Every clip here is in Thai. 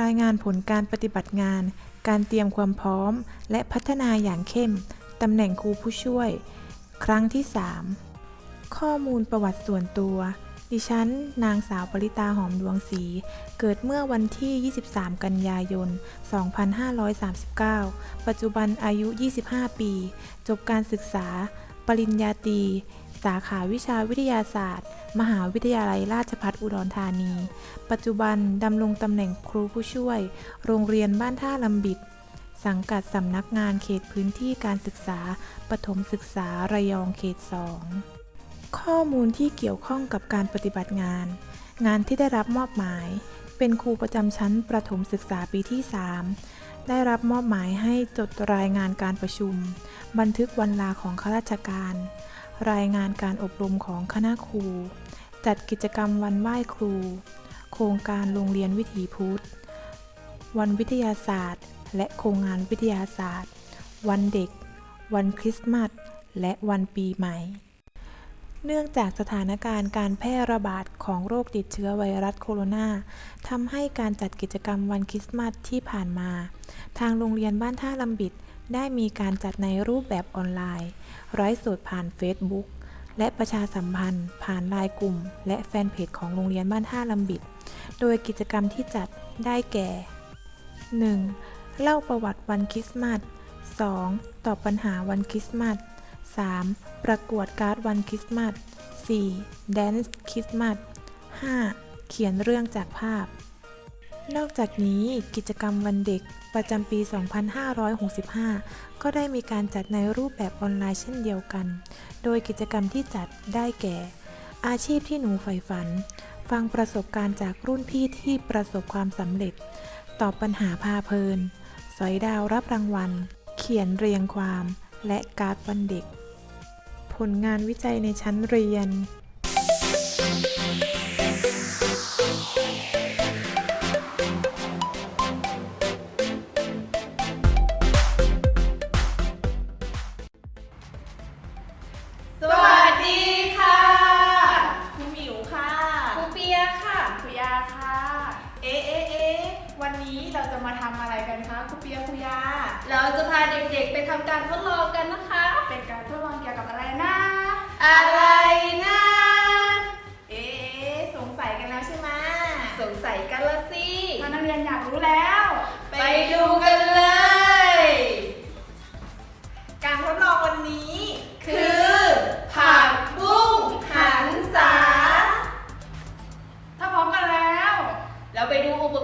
รายงานผลการปฏิบัติงาน การเตรียมความพร้อม และพัฒนาอย่างเข้ม ตำแหน่งครูผู้ช่วย ครั้งที่ 3 ข้อมูลประวัติส่วนตัว ดิฉัน นางสาวปริตาหอมดวงศรี เกิดเมื่อวันที่ 23 กันยายน 2539 ปัจจุบันอายุ 25 ปี จบการศึกษา ปริญญาตรี สาขาวิชาวิทยาศาสตร์ มหาวิทยาลัยราชภัฏอุดรธานี ปัจจุบันดำรงตำแหน่งครูผู้ช่วย โรงเรียนบ้านท่าลำบิด สังกัดสำนักงานเขตพื้นที่การศึกษา ปฐมศึกษาระยองเขต 2 ข้อมูลที่เกี่ยวข้องกับการปฏิบัติงาน งานที่ได้รับมอบหมาย เป็นครูประจำชั้นประถมศึกษาปีที่ 3 ได้รับมอบหมายให้จดรายงานการประชุม บันทึกวันลาของข้าราชการ รายงานการอบรมของคณะครู จัดกิจกรรมวันไหว้ครู โครงการโรงเรียนวิถีพุทธ วันวิทยาศาสตร์ และโครงงานวิทยาศาสตร์ วันเด็ก วันคริสต์มาส และวันปีใหม่ เนื่องจากสถานการณ์การแพร่ระบาดของโรคติดเชื้อไวรัสโคโรนาทำให้การจัดกิจกรรมวันคริสต์มาสที่ผ่านมา ทางโรงเรียนบ้านท่าลำบิด ได้มีการจัดในรูปแบบออนไลน์ร้อยสดผ่าน Facebook และประชาสัมพันธ์ ผ่านไลน์กลุ่ม และแฟนเพจของโรงเรียนบ้านท่าลำบิด โดยกิจกรรมที่จัดได้แก่ 1. เล่าประวัติวันคริสต์มาส 2. ตอบปัญหาวันคริสต์มาส 3. ประกวดการ์ดวันคริสต์มาส 4. แดนซ์คริสต์มาส 5. เขียนเรื่องจากภาพ นอกจากนี้กิจกรรมวันเด็กประจำปี 2565 ก็ได้มีการจัดในรูปแบบออนไลน์เช่นเดียวกัน โดยกิจกรรมที่จัดได้แก่ อาชีพที่หนูใฝ่ฝัน ฟังประสบการณ์จากรุ่นพี่ที่ประสบความสำเร็จ ตอบปัญหาพาเพลิน สอยดาวรับรางวัล เขียนเรียงความ และการ์ดวันเด็ก ผลงานวิจัยในชั้นเรียนส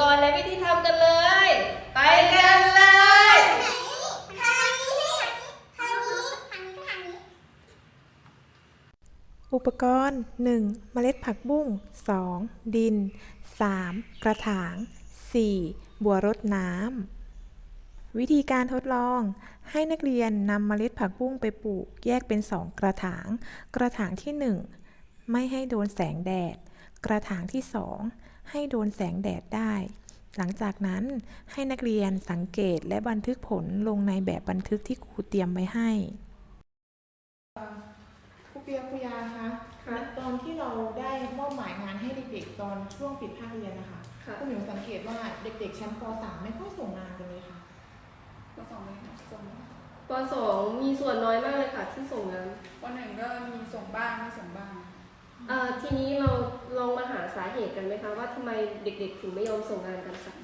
กรณ์และวิธีทำกันเลย ไปกันเลย อุปกรณ์ 1. เมล็ดผักบุ้ง 2. ดิน 3. กระถาง 4. บัวรดน้ำ วิธีการทดลอง ให้นักเรียนนำเมล็ดผักบุ้งไปปลูก แยกเป็น 2 กระถาง กระถางที่ 1 ไม่ให้โดนแสงแดด กระถางที่ 2 ให้โดนแสงแดดได้ หลังจากนั้นให้นักเรียนสังเกตและบันทึกผลลงในแบบบันทึกที่ครูเตรียมไว้ให้ครูเปียคุยาคะตอนที่เราได้มอบหมายงานให้เด็กๆตอนช่วงปิดภาคเรียนนะคะค่ะคุณหมิวสังเกตว่าเด็กๆชั้นป .3 ไม่ค่อยส่งงานกันเลยค่ะป .2 ไม่ส่งปสองมีส่วนน้อยมากเลยค่ะที่ส่งงานป .1 ก็มีส่งบ้างไม่ส่งบ้างเอ่อ ทีนี้เราลองมาหาสาเหตุกันไหมคะว่าทำไมเด็กๆ ถึงไม่ยอมส่งงานกันสัก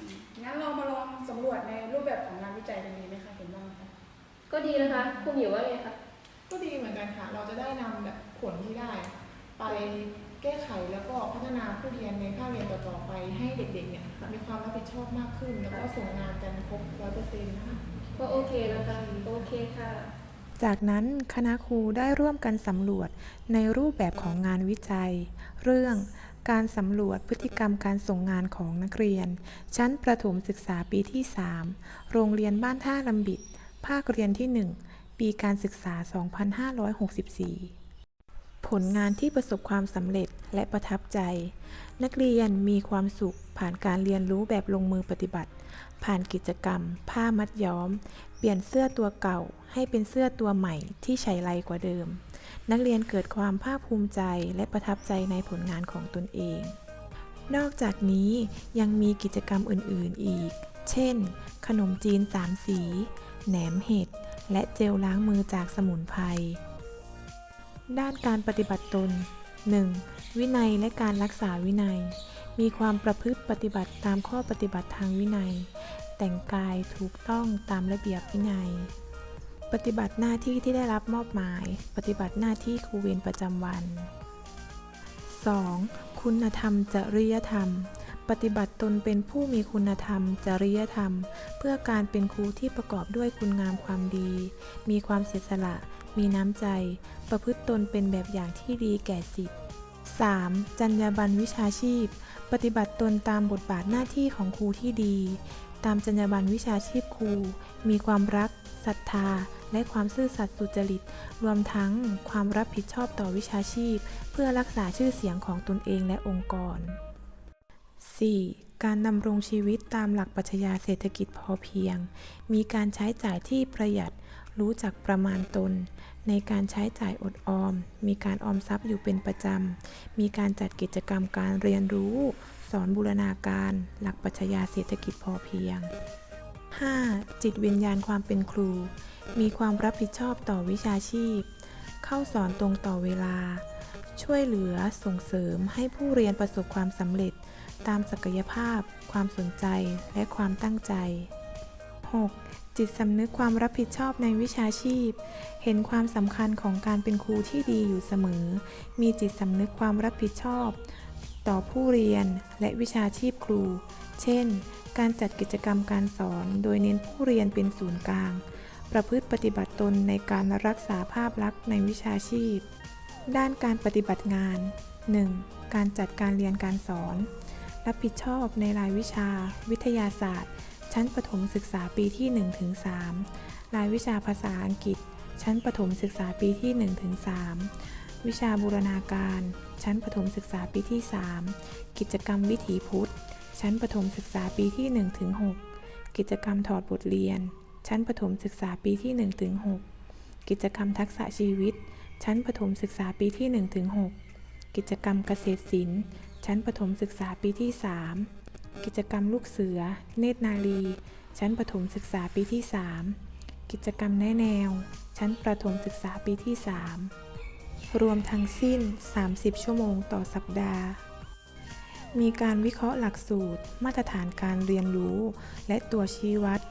งั้นเรามาลองสำรวจในรูปแบบของงานวิจัยกันดีไหมคะเห็นบ้างไหมคะก็ดีนะคะคุณหมิวว่าไงคะก็ดีเหมือนกันค่ะ เราจะได้นำแบบผลที่ได้ ไปแก้ไขแล้วก็พัฒนาผู้เรียนในภาคเรียนต่อๆไปให้เด็กๆเนี่ยมีความรับผิดชอบมากขึ้น แล้วก็ส่งงานกันครบร้อยเปอร์เซ็นต์นะคะก็โอเคนะคะโอเคค่ะ จากนั้นคณะครูได้ร่วมกันสำรวจในรูปแบบของงานวิจัย เรื่องการสำรวจพฤติกรรมการส่งงานของนักเรียน ชั้นประถมศึกษาปีที่ 3 โรงเรียนบ้านท่าลำบิด ภาคเรียนที่ 1 ปีการศึกษา 2564 ผลงานที่ประสบความสำเร็จ และประทับใจ นักเรียนมีความสุขผ่านการเรียนรู้แบบลงมือปฏิบัติ ผ่านกิจกรรม ผ้ามัดย้อม เปลี่ยนเสื้อตัวเก่า ให้เป็นเสื้อตัวใหม่ที่ใช้ไรกว่าเดิม นักเรียนเกิดความภาคภูมิใจและประทับใจในผลงานของตนเอง นอกจากนี้ยังมีกิจกรรมอื่น ๆ อีก เช่น ขนมจีนสามสี แหนมเห็ด และเจลล้างมือจากสมุนไพร ด้านการปฏิบัติตน 1. วินัยและการรักษาวินัย มีความประพฤติปฏิบัติตามข้อปฏิบัติทางวินัย แต่งกายถูกต้องตามระเบียบวินัย ปฏิบัติหน้าที่ที่ได้รับมอบหมาย ปฏิบัติหน้าที่ครูเวรประจำวัน 2. คุณธรรมจริยธรรม ปฏิบัติตนเป็นผู้มีคุณธรรม จริยธรรม เพื่อการเป็นครูที่ประกอบด้วยคุณงามความดี มีความเสียสละ มีน้ำใจ ประพฤติตนเป็นแบบอย่างที่ดีแก่สิทธิ 3. จรรยาบรรณวิชาชีพ ปฏิบัติตนตามบทบาทหน้าที่ของครูที่ดี ตามจรรยาบรรณวิชาชีพครู มีความรักศรัทธา และความซื่อสัตย์สุจริต รวมทั้งความรับผิดชอบต่อวิชาชีพ เพื่อรักษาชื่อเสียงของตนเองและองค์กร 4. การดำรงชีวิตตามหลักปรัชญาเศรษฐกิจพอเพียง มีการใช้จ่ายที่ประหยัด รู้จักประมาณตน ในการใช้จ่ายอดออม มีการออมทรัพย์อยู่เป็นประจำ มีการจัดกิจกรรมการเรียนรู้ สอนบูรณาการ หลักปัชญาเศรษฐกิจพอเพียง 5. จิตวิญญาณความเป็นครู มีความรับผิดชอบต่อวิชาชีพ เข้าสอนตรงต่อเวลา ช่วยเหลือส่งเสริมให้ผู้เรียนประสบความสำเร็จ ตามศักยภาพ ความสนใจ และความตั้งใจ 6. จิตสำนึกความรับผิดชอบในวิชาชีพ เห็นความสำคัญของการเป็นครูที่ดีอยู่เสมอ มีจิตสำนึกความรับผิดชอบ ต่อผู้เรียนและวิชาชีพครู เช่น การจัดกิจกรรมการสอนโดยเน้นผู้เรียนเป็นศูนย์กลาง ประพฤติปฏิบัติตนในการรักษาภาพลักษณ์ในวิชาชีพ ด้านการปฏิบัติงาน 1. การจัดการเรียนการสอน รับผิดชอบในรายวิชา วิทยาศาสตร์ ชั้นประถมศึกษาปีที่ 1-3 รายวิชาภาษาอังกฤษ ชั้นประถมศึกษาปีที่ 1-3 วิชาบูรณาการ ชั้นประถมศึกษาปีที่ 3 กิจกรรมวิถีพุทธ ชั้นประถมศึกษาปีที่ 1-6 กิจกรรมถอดบทเรียน ชั้นประถมศึกษาปีที่ 1-6 กิจกรรมทักษะชีวิต ชั้นประถมศึกษาปีที่ 1-6 กิจกรรมเกษตรศิลป์ ชั้นประถมศึกษาปีที่ 3 กิจกรรมลูกเสือ เนตรนารีชั้นประถมศึกษาปีที่ 3 กิจกรรมแนแนว ชั้นประถมศึกษาปีที่ 3 รวมทั้งสิ้น 30 ชั่วโมงต่อสัปดาห์ มีการวิเคราะห์หลักสูตร มาตรฐานการเรียนรู้ และตัวชี้วัด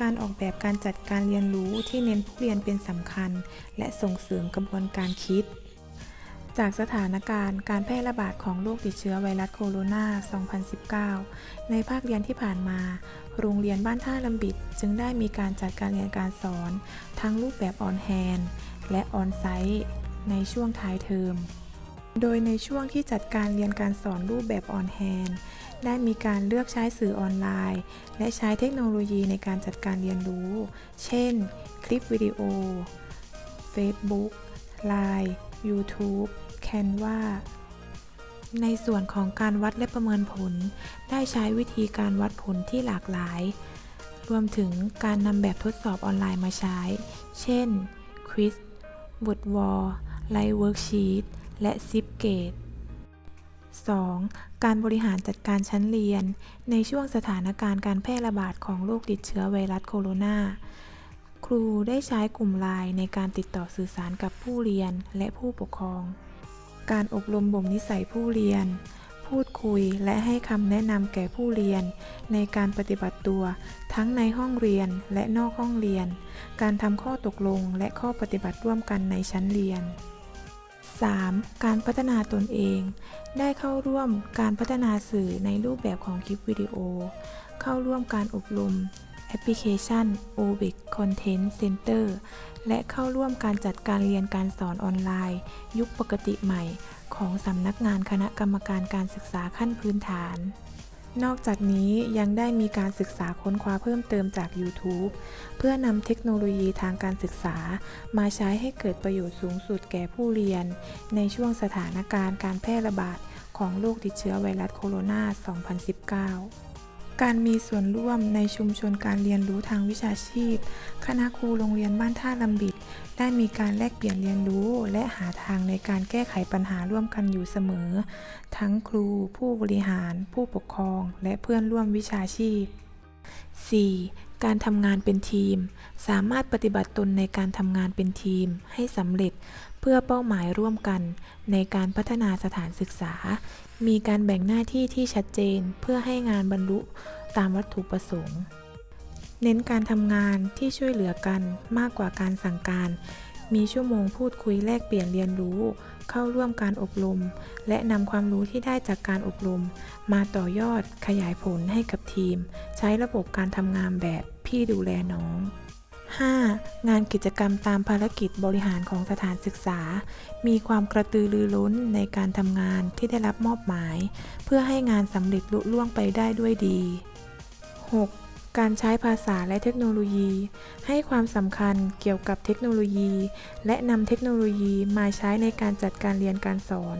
การออกแบบการจัดการเรียนรู้ที่เน้นผู้เรียนเป็นสำคัญ และส่งเสริมกระบวนการคิด จากสถานการณ์การแพร่ระบาดของโรคติดเชื้อไวรัสโคโรนา 2019 ในภาคเรียนที่ผ่านมา โรงเรียนบ้านท่าลำบิด จึงได้มีการจัดการเรียนการสอน ทั้งรูปแบบออนแฮนและออนไซต์ในช่วงท้ายเทอม โดยในช่วงที่จัดการเรียนการสอนรูปแบบออนแฮนได้มีการเลือกใช้สื่อออนไลน์ และใช้เทคโนโลยีในการจัดการเรียนรู้ เช่น คลิปวิดีโอ Facebook Line YouTube Canva ในส่วนของการวัดและประเมินผล ได้ใช้วิธีการวัดผลที่หลากหลาย รวมถึงการนำแบบทดสอบออนไลน์มาใช้ เช่น Quiz w o r d w a r Live Worksheet และ Zip Gate 2. การบริหารจัดการชั้นเรียน ในช่วงสถานการณ์การแพร่ระบาดของโรคติดเชื้อไวรัสโคโรนา ครูได้ใช้กลุ่มไลน์ในการติดต่อสื่อสารกับผู้เรียนและผู้ปกครอง การอบรมบ่มนิสัยผู้เรียน พูดคุยและให้คำแนะนำแก่ผู้เรียน ในการปฏิบัติตัว ทั้งในห้องเรียนและนอกห้องเรียน การทำข้อตกลงและข้อปฏิบัติร่วมกันในชั้นเรียน 3. การพัฒนาตนเอง ได้เข้าร่วมการพัฒนาสื่อในรูปแบบของคลิปวิดีโอ เข้าร่วมการอบรม พลิเคชัน OBIC Content Center และเข้าร่วมการจัดการเรียนการสอนออนไลน์ ยุคปกติใหม่ ของสำนักงานคณะกรรมการการศึกษาขั้นพื้นฐาน นอกจากนี้ยังได้มีการศึกษาค้นคว้าเพิ่มเติมจาก YouTube เพื่อนำเทคโนโลยีทางการศึกษา มาใช้ให้เกิดประโยชน์สูงสุดแก่ผู้เรียน ในช่วงสถานการณ์การแพร่ระบาดของโรคติดเชื้อไวรัสโคโรนา 2019 การมีส่วนร่วมในชุมชนการเรียนรู้ทางวิชาชีพ คณะครูโรงเรียนบ้านท่าลำบิด ได้มีการแลกเปลี่ยนเรียนรู้ และหาทางในการแก้ไขปัญหาร่วมกันอยู่เสมอ ทั้งครู ผู้บริหาร ผู้ปกครอง และเพื่อนร่วมวิชาชีพ 4. การทำงานเป็นทีม สามารถปฏิบัติตนในการทำงานเป็นทีม ให้สำเร็จเพื่อเป้าหมายร่วมกัน ในการพัฒนาสถานศึกษา มีการแบ่งหน้าที่ที่ชัดเจนเพื่อให้งานบรรลุตามวัตถุประสงค์ เน้นการทำงานที่ช่วยเหลือกันมากกว่าการสั่งการ มีชั่วโมงพูดคุยแลกเปลี่ยนเรียนรู้ เข้าร่วมการอบรม และนำความรู้ที่ได้จากการอบรม มาต่อยอดขยายผลให้กับทีม ใช้ระบบการทำงานแบบพี่ดูแลน้อง 5. งานกิจกรรมตามภารกิจบริหารของสถานศึกษา มีความกระตือรือร้นในการทำงานที่ได้รับมอบหมาย เพื่อให้งานสำเร็จลุล่วงไปได้ด้วยดี 6. การใช้ภาษาและเทคโนโลยี ให้ความสำคัญเกี่ยวกับเทคโนโลยี และนำเทคโนโลยีมาใช้ในการจัดการเรียนการสอน